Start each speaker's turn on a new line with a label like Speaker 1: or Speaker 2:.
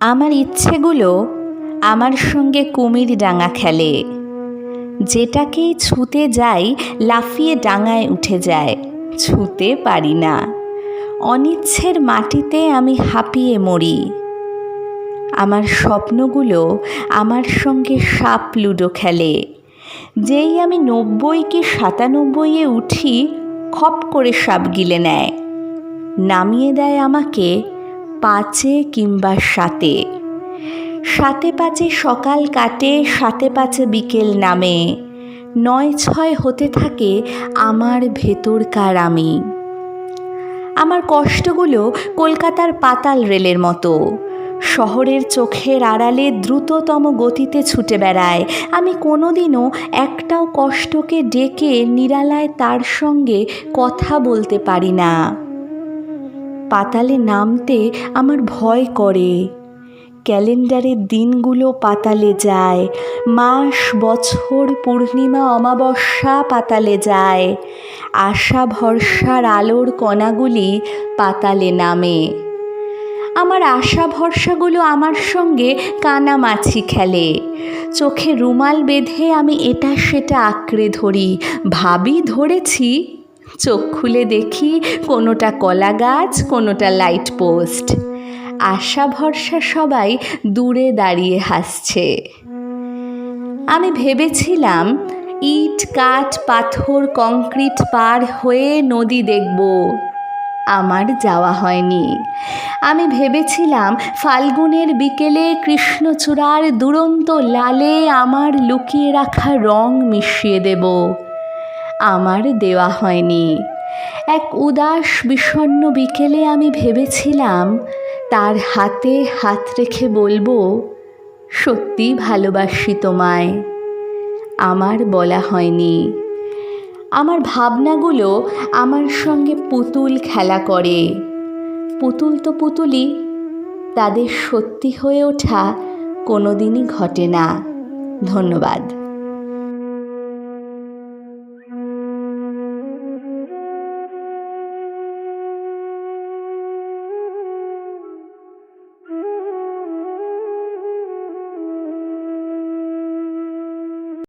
Speaker 1: আমার ইচ্ছেগুলো আমার সঙ্গে কুমির ডাঙা খেলে। যেটাকেই ছুতে যাই, লাফিয়ে ডাঙায় উঠে যায়। ছুতে পারি না। অনিচ্ছের মাটিতে আমি হাঁপিয়ে মরি। আমার স্বপ্নগুলো আমার সঙ্গে সাপ লুডো খেলে। যেই আমি নব্বই কি সাতানব্বইয়ে উঠি, খপ করে সাপ গিলে নেয়। নামিয়ে দেয় আমাকে পাঁচে কিংবা সাতে। সাতে পাঁচে সকাল কাটে, সাতে পাঁচে বিকেল নামে। নয় ছয় হতে থাকে আমার ভেতরকার আমি। আমার কষ্টগুলো কলকাতার পাতাল রেলের মতো। শহরের চোখের আড়ালে দ্রুততম গতিতে ছুটে বেড়ায়। আমি কোনোদিনও একটাও কষ্টকে ডেকে নিরালায় তার সঙ্গে কথা বলতে পারি না। পাতালে নামতে আমার ভয় করে। ক্যালেন্ডারের দিনগুলো পাতালে যায়, মাস, বছর, পূর্ণিমা, অমাবস্যা পাতালে যায়। আশা, ভরসার আলোর কণাগুলি পাতালে নামে। আমার আশা, ভরসাগুলো আমার সঙ্গে কানামাছি খেলে। চোখে রুমাল বেঁধে আমি এটা সেটা আঁকড়ে ধরি। ভাবি ধরেছি চোখ খুলে দেখি কোনোটা কলা গাছ, কোনোটা লাইট পোস্ট আশা ভরসা সবাই দূরে দাঁড়িয়ে হাসছে। আমি ভেবেছিলাম, ইট, কাঠ, পাথর কংক্রিট পার হয়ে নদী দেখব। আমার যাওয়া হয়নি। আমি ভেবেছিলাম, ফাল্গুনের বিকেলে কৃষ্ণচূড়ার দুরন্ত লালে আমার লুকিয়ে রাখা রং মিশিয়ে দেব। আমার দেওয়া হয়নি। এক উদাস বিষণ্ণ বিকেলে আমি ভেবেছিলাম, তার হাতে হাত রেখে বলব, সত্যি ভালোবাসি তোমায়। আমার বলা হয়নি। আমার ভাবনাগুলো আমার সঙ্গে পুতুল খেলা করে। পুতুল তো পুতুলই, তাদের সত্যি হয়ে ওঠা কোনো দিনই ঘটে না। ধন্যবাদ।